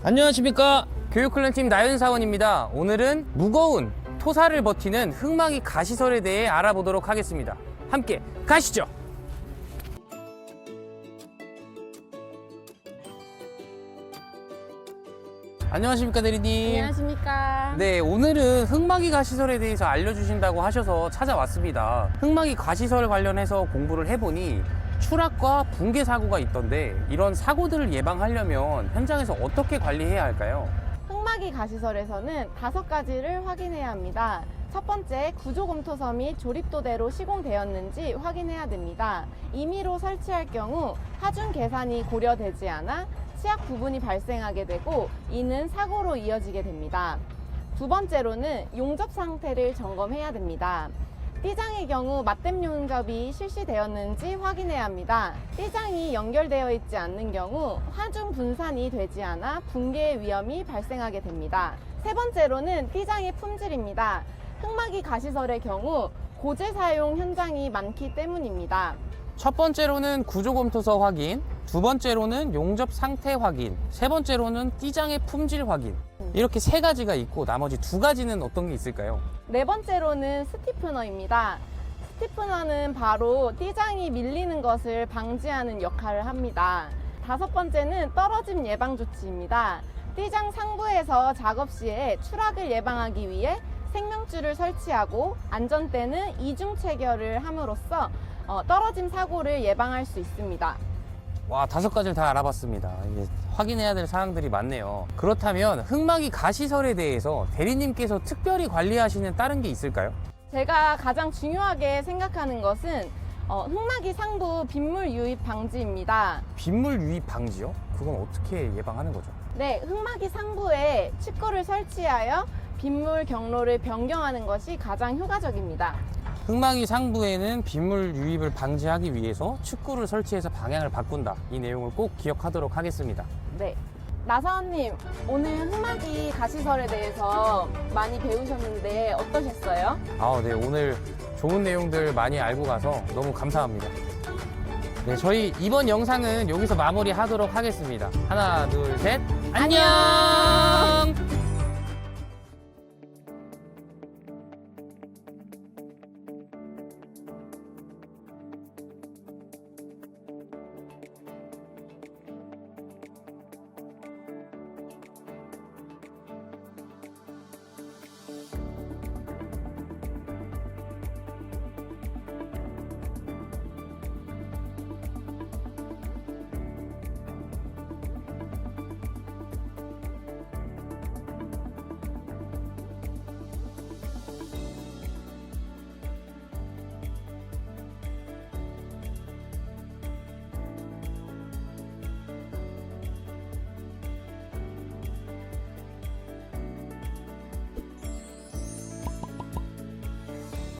안녕하십니까? 교육훈련팀 나연 사원입니다. 오늘은 무거운 토사를 버티는 흑마기 가시설에 대해 알아보도록 하겠습니다. 함께 가시죠. 안녕하십니까 대리님? 안녕하십니까. 네, 오늘은 흑마기 가시설에 대해서 알려주신다고 하셔서 찾아왔습니다. 흑마기 가시설 관련해서 공부를 해보니 추락과 붕괴 사고가 있던데 이런 사고들을 예방하려면 현장에서 어떻게 관리해야 할까요? 흑마기 가시설에서는 다섯 가지를 확인해야 합니다. 첫 번째, 구조 검토서 및 조립도대로 시공되었는지 확인해야 됩니다. 임의로 설치할 경우 하중 계산이 고려되지 않아 치약 부분이 발생하게 되고 이는 사고로 이어지게 됩니다. 두 번째로는 용접 상태를 점검해야 됩니다. 띠장의 경우 맞댐 용접이 실시되었는지 확인해야 합니다. 띠장이 연결되어 있지 않는 경우 화중 분산이 되지 않아 붕괴의 위험이 발생하게 됩니다. 세 번째로는 띠장의 품질입니다. 흑마기 가시설의 경우 고재 사용 현장이 많기 때문입니다. 첫 번째로는 구조 검토서 확인, 두 번째로는 용접 상태 확인, 세 번째로는 띠장의 품질 확인. 이렇게 세 가지가 있고 나머지 두 가지는 어떤 게 있을까요? 네 번째로는 스티프너입니다. 스티프너는 바로 띠장이 밀리는 것을 방지하는 역할을 합니다. 다섯 번째는 떨어짐 예방 조치입니다. 띠장 상부에서 작업 시에 추락을 예방하기 위해 생명줄을 설치하고 안전대는 이중 체결을 함으로써 어, 떨어짐 사고를 예방할 수 있습니다. 와 다섯 가지를 다 알아봤습니다. 이게 확인해야 될 사항들이 많네요. 그렇다면 흑마기 가시설에 대해서 대리님께서 특별히 관리하시는 다른 게 있을까요? 제가 가장 중요하게 생각하는 것은 어, 흑마기 상부 빗물 유입 방지입니다. 빗물 유입 방지요? 그건 어떻게 예방하는 거죠? 네, 흑마기 상부에 축구를 설치하여 빗물 경로를 변경하는 것이 가장 효과적입니다. 흑마기 상부에는 빗물 유입을 방지하기 위해서 축구를 설치해서 방향을 바꾼다. 이 내용을 꼭 기억하도록 하겠습니다. 네. 나사원님, 오늘 흑마기 가시설에 대해서 많이 배우셨는데 어떠셨어요? 아, 네 오늘 좋은 내용들 많이 알고 가서 너무 감사합니다. 네, 저희 이번 영상은 여기서 마무리 하도록 하겠습니다. 하나, 둘, 셋, 안녕!